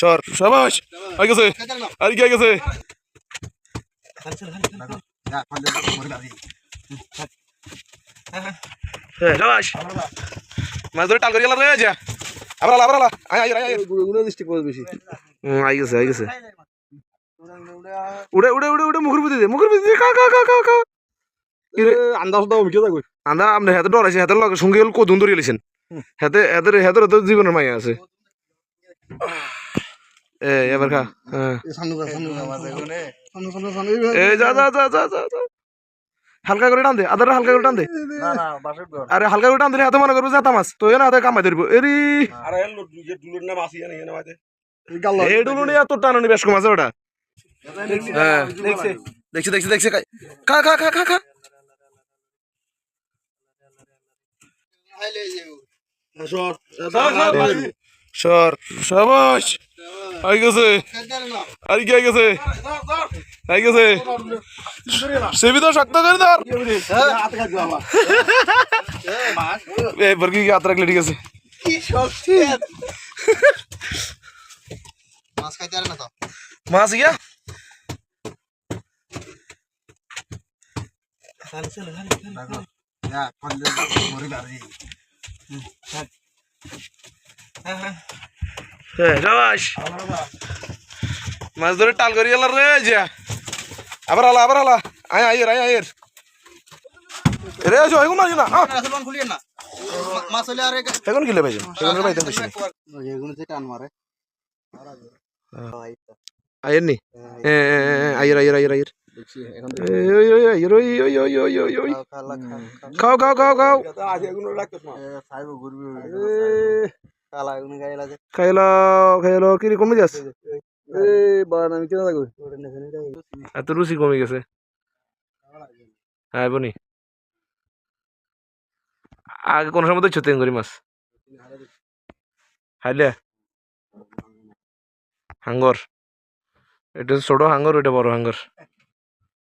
সর সবাস আই গেছে আর কি গেছে মাছ ধরে টাল করে গেলাম রে যা। আবার আবার আলা। আয় আয় আয় ডিস্ট্রিক্ট বহুত বেশি আই গেছে আই গেছে। উড়ে উড়ে উড়ে উড়ে মুখের দে মুখের দে, খা খা খা খা খা। আন্দাজ আন্দা আপনি হাতে ডর আছে হাতের লগে সঙ্গে কদুন ধরে গেলেছেন। হাতে হাতের জীবনের মাইয়া আছে। এ এবার খা। যা যা যা যা যা যা। হালকা করে টান দে আদার হালকা করে টান দে। না না বাসের ঘর আরে হালকা করে টান দিলে হাতে মনে করব জাতা মাছ। তো এনে হাতে কামাই ধরবো। এরি। যে এই ডুলু নিয়ে তোর টানুনি বেশ কম আছে ওটা। হ্যাঁ দেখছে দেখছি দেখছি। দেখছি খা খা খা খা খা। সর সবাস। আই গেছে। আর কি গেছে। আই গেছে। সেবি তো শক্ত করে ধর। এ বর্গি কি হাত রাখলে ঠিক আছে। মাছ গিয়া। না ফলে মরে গাড়ি হ্যাঁ সবাস মাছ ধরে টাল করি গেল রে যা। আবার আলা আবার আলা। আয় আয়ের আয় আয়ের রে আছো এখন মাছ না হ্যাঁ মাছ হলে আর এখন কিলে পাইছেন এখন পাইতেন বেশি এগুলো যে টান মারে। আয়ের নি? এ এ, এ, এ, আয়ের আয়ের আয়ের আয়ের। দেখছি এখন এই, ওই ওই আয়ের ওই ওই ওই ওই ওই ওই। খালা খাও খাও খাও। খাও আজ এগুলো রাখতেছ না খাইব ঘুরবি খাইলো খাইলো কি কমে যাচ্ছে? এ বান আমি কেন থাকব? এত রুচি কমে গেছে। হ্যাঁ বনি। আগে কোন সময় তো ছতেন করি মাছ। হাইলে। হাঙ্গর। এটা ছোট হাঙ্গর ওইটা বড় হাঙ্গর।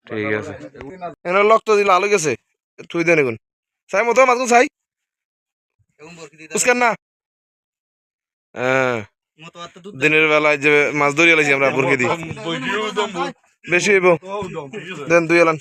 ঠিক আছে। এখানে লক্ত দিলে আলো গেছে। তুই দেন এখন চাই মতো মাছ চাই। বুঝকেন না। হ্যাঁ। দিনের বেলায় যে মাছ ধরিয়ে লাইছি আমরা বুরকি দিই বেশি হইব। দেন দুই এলান।